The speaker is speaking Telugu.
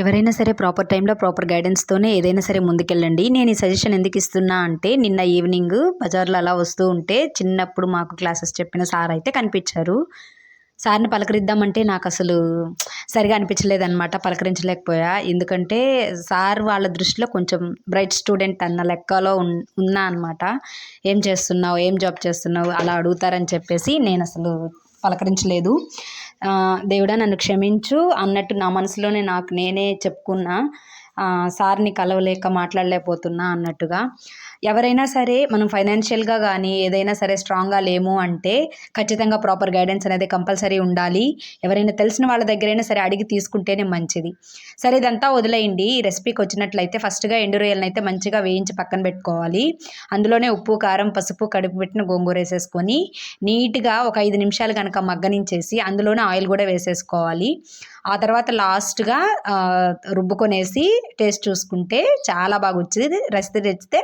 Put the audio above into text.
ఎవరైనా సరే ప్రాపర్ టైంలో ప్రాపర్ గైడెన్స్తోనే ఏదైనా సరే ముందుకెళ్ళండి. నేను ఈ సజెషన్ ఎందుకు ఇస్తున్నా అంటే నిన్న ఈవినింగ్ బజార్లో అలా వస్తూ ఉంటే చిన్నప్పుడు మాకు క్లాసెస్ చెప్పిన సార్ అయితే కనిపించారు. సార్ని పలకరిద్దామంటే నాకు అసలు సరిగా అనిపించలేదన్నమాట పలకరించలేకపోయా. ఎందుకంటే సార్ వాళ్ళ దృష్టిలో కొంచెం బ్రైట్ స్టూడెంట్ అన్న లెక్కలో ఉన్నా అనమాట ఏం చేస్తున్నావు? ఏం జాబ్ చేస్తున్నావు? అలా అడుగుతారని చెప్పేసి నేను అసలు పలకరించలేదు. దేవుడా నన్ను క్షమించు అన్నట్టు నా మనసులోనే నాకు నేనే చెప్పుకున్నా. సార్ని కలవలేక మాట్లాడలేకపోతున్నా అన్నట్టుగా. ఎవరైనా సరే మనం ఫైనాన్షియల్గా కానీ ఏదైనా సరే స్ట్రాంగ్గా లేము అంటే ఖచ్చితంగా ప్రాపర్ గైడెన్స్ అనేది కంపల్సరీ ఉండాలి. ఎవరైనా తెలిసిన వాళ్ళ దగ్గరైనా సరే అడిగి తీసుకుంటేనే మంచిది. సరే ఇదంతా వదిలేయండి. ఈ రెసిపీకి వచ్చినట్లయితే ఫస్ట్గా ఎండు రొయ్యలను అయితే మంచిగా వేయించి పక్కన పెట్టుకోవాలి. అందులోనే ఉప్పు కారం పసుపు కడుపు పెట్టిన గోంగూర వేసేసుకొని నీట్గా ఒక ఐదు నిమిషాలు కనుక మగ్గనించేసి అందులోనే ఆయిల్ కూడా వేసేసుకోవాలి. ఆ తర్వాత లాస్ట్గా రుబ్బుకొనేసి టేస్ట్ చూసుకుంటే చాలా బాగా వచ్చింది రెసిపీ తెచ్చితే